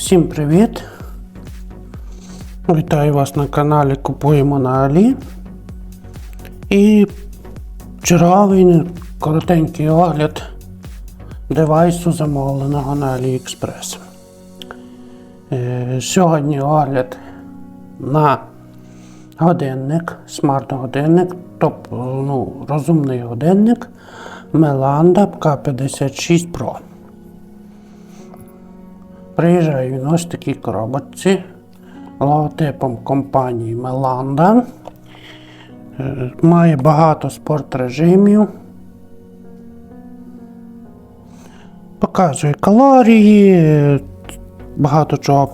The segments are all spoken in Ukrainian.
Всім привіт! Вітаю вас на каналі Купуємо на Алі. І черговий коротенький огляд девайсу замовленого на AliExpress. Е, Сьогодні огляд на годинник, смарт-годинник, тобто ну, розумний годинник Melanda K56 Pro. Приїжджає він ось в такій коробочці логотипом компанії Melanda. Е, Має багато спортрежимів. Показує калорії, багато чого.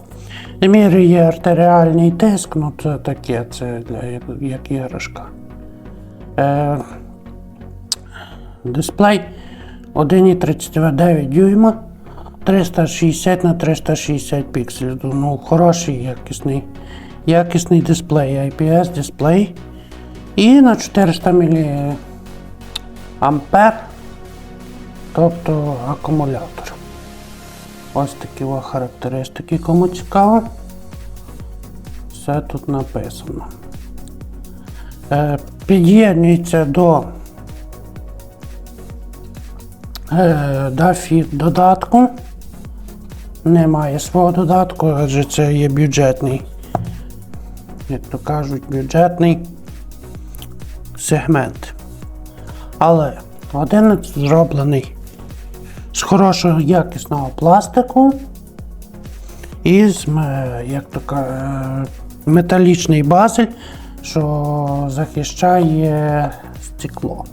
Міряє артеріальний тиск, ну це таке, це для, як іграшка. Е, дисплей 1,39 дюйма. 360 на 360 пікселів. Ну, хороший, якісний, якісний дисплей, IPS дисплей. І на 400 мА, тобто акумулятор. Ось такі характеристики, кому цікаво. Все тут написано. Е, під'єднується до е, DAFI додатку. Немає свого додатку, адже це є бюджетний, як то кажуть, бюджетний сегмент. Але годинник зроблений з хорошого якісного пластику і з як то е, металічний що захищає стекло.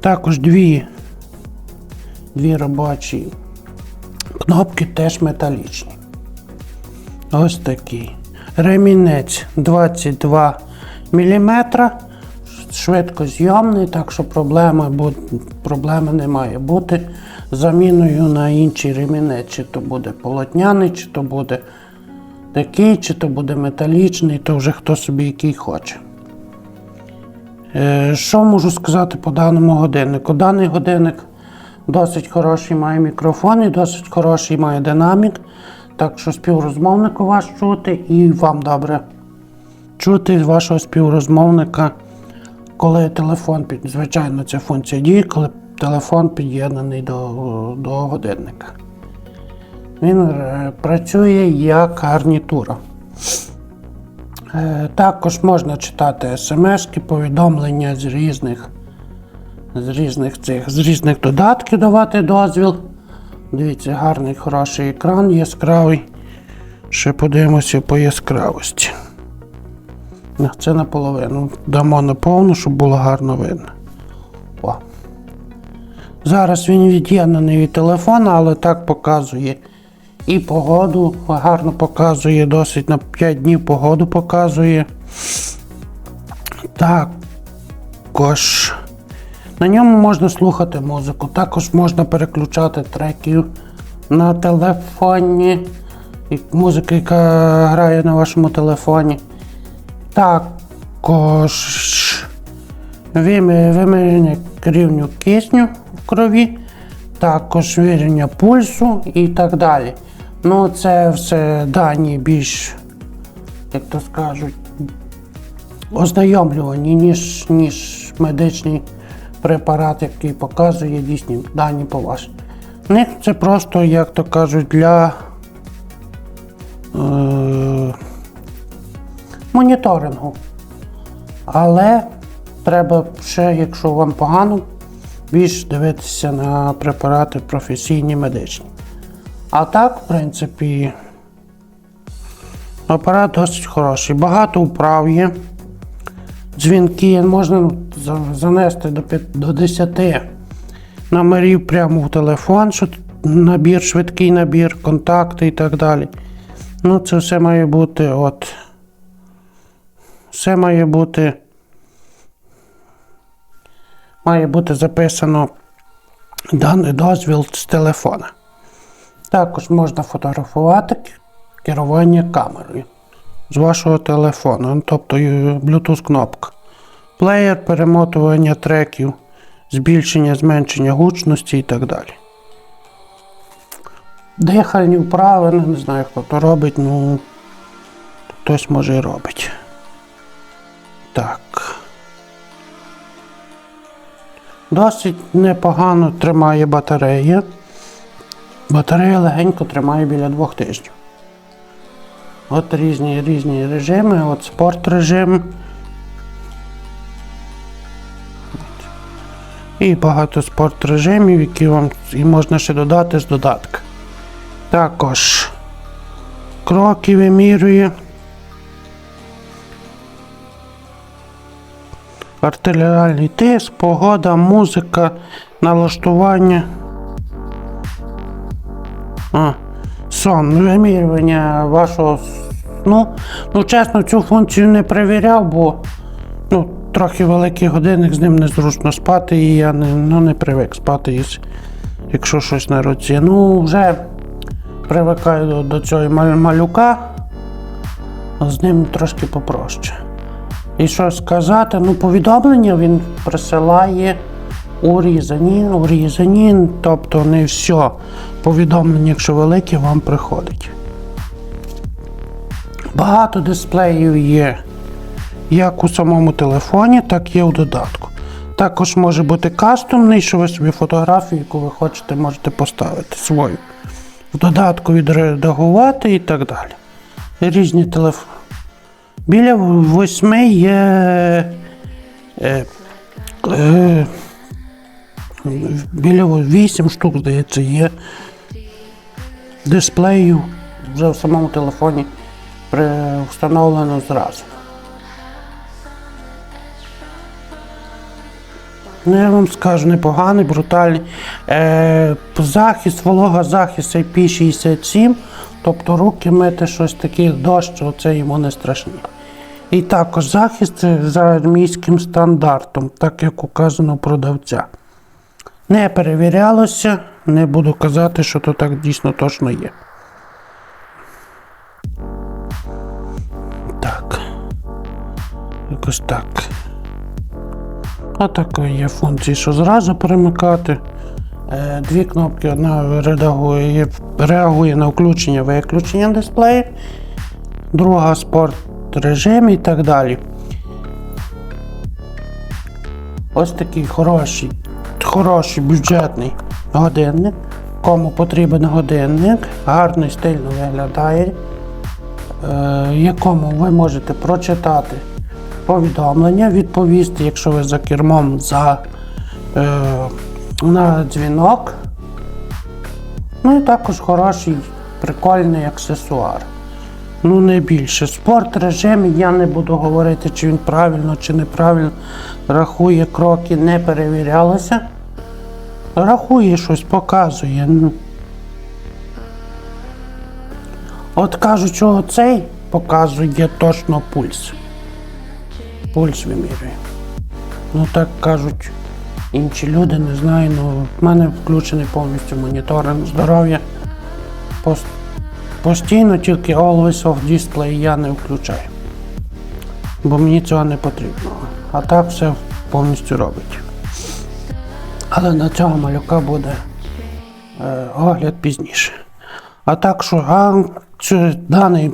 Також дві робочі кнопки теж металічні. Ось такі. Ремінець 22 мм. Швидкозйомний, так що проблеми, проблеми не має бути заміною на інший ремінець. Чи то буде полотняний, чи то буде такий, чи то буде металічний, то вже хто собі який хоче. Е, Що можу сказати по даному годиннику? Даний годинник досить хороший має мікрофон і досить хороший має динамік. Так що співрозмовнику ваш чути і вам добре чути вашого співрозмовника, коли телефон під. Звичайно, ця функція діє, коли телефон під'єднаний до, до годинника. Він е, працює як гарнітура. Е, Також можна читати смс-ки, повідомлення з різних, з різних цих, з різних додатків давати дозвіл. Дивіться, гарний, хороший екран, яскравий. Ще подивимося по яскравості. Це наполовину. Дамо на повну, щоб було гарно видно. О. Зараз він від'єднаний від телефона, але так показує і погоду. Гарно показує, досить на 5 днів погоду показує. Також на ньому можна слухати музику, також можна переключати треки на телефоні. Музика, яка грає на вашому телефоні. Також вимі- вимірювання рівню кисню в крові, також вимірювання пульсу і так далі. Ну, це все дані більш, як то скажуть, ознайомлювані, ніж, ніж медичний препарат, який показує дійсні дані по вас. Них це просто, як то кажуть, для е, моніторингу. Але треба ще, якщо вам погано, більш дивитися на препарати професійні медичні. А так, в принципі, апарат досить хороший. Багато вправ є. Дзвінки можна занести до, п'ят- до 10 номерів прямо в телефон, що набір, швидкий набір, контакти і так далі. Ну, це все має бути от. Все має бути. Має бути записано даний дозвіл з телефона. Також можна фотографувати керування камерою з вашого телефону, ну, тобто е, Bluetooth кнопка. Плеєр, перемотування треків, збільшення, зменшення гучності і так далі. дихальні вправи, ну, не знаю, хто то робить, ну хтось може і робить. Так. Досить непогано тримає батарея. Батарея легенько тримає біля двох тижнів. От різні різні режими, от спорт режим. І багато спорт режимів, які вам і можна ще додати з додатка. Також кроки вимірює. Артилеріальний тиск, погода, музика, налаштування. А, сон, вимірювання вашого сну. Ну, чесно, цю функцію не перевіряв, бо трохи великий годинник, з ним незручно спати, і я не, ну, не привик спати, якщо щось на руці. Ну, вже привикаю до, до цього малюка, з ним трошки попроще. І що сказати, ну повідомлення він присилає урізані, урізані, тобто не все повідомлення, якщо велике, вам приходить. Багато дисплеїв є як у самому телефоні, так і у додатку. Також може бути кастомний, що ви собі фотографію, яку ви хочете, можете поставити свою. В додатку відредагувати і так далі. Різні телефони. Біля восьми є. Е, е, біля вісім штук, здається, є дисплеїв вже в самому телефоні встановлено зразу. Ну, я вам скажу, непоганий, брутальний. Е, захист, вологозахист IP67, тобто руки мити щось таке дощ, це йому не страшно. І також захист за армійським стандартом, так як указано продавця. Не перевірялося, не буду казати, що то так дійсно точно є. Так. Якось так. А такої є функції, що зразу перемикати. Е, Дві кнопки, одна реагує, реагує на включення виключення дисплею, друга спорт режим і так далі. Ось такий хороший, хороший бюджетний годинник. Кому потрібен годинник, гарний стильно виглядає, е, якому ви можете прочитати повідомлення, відповісти, якщо ви за кермом за, е, на дзвінок. Ну і також хороший, прикольний аксесуар. Ну, не більше. Спорт режим, я не буду говорити, чи він правильно чи неправильно рахує кроки, не перевірялося. Рахує щось, показує. Ну. От кажуть, що цей показує точно пульс. Пульс вимірює. Ну так кажуть інші люди, не знаю, ну в мене включений повністю моніторинг здоров'я. Пос- Постійно тільки Always Off Display я не включаю. Бо мені цього не потрібно. А так все повністю робить. Але на цього малюка буде е, огляд пізніше. А так що а, даний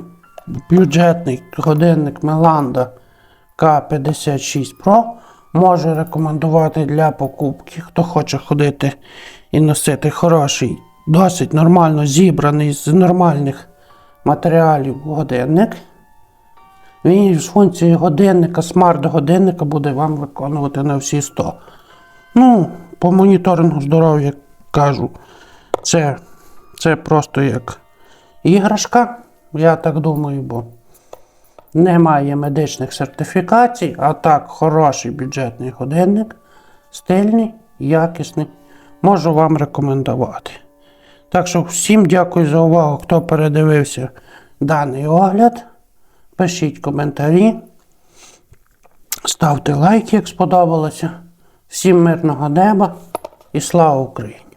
бюджетний годинник Меланда К56 Pro можу рекомендувати для покупки. Хто хоче ходити і носити хороший, досить нормально зібраний з нормальних матеріалів годинник. Він з функції годинника, смарт-годинника буде вам виконувати на всі 100. Ну, по моніторингу здоров'я кажу, це, це просто як іграшка, я так думаю, бо немає медичних сертифікацій, а так хороший бюджетний годинник, стильний, якісний. Можу вам рекомендувати. Так що всім дякую за увагу, хто передивився даний огляд. Пишіть коментарі, ставте лайки, як сподобалося. Всім мирного неба і слава Україні!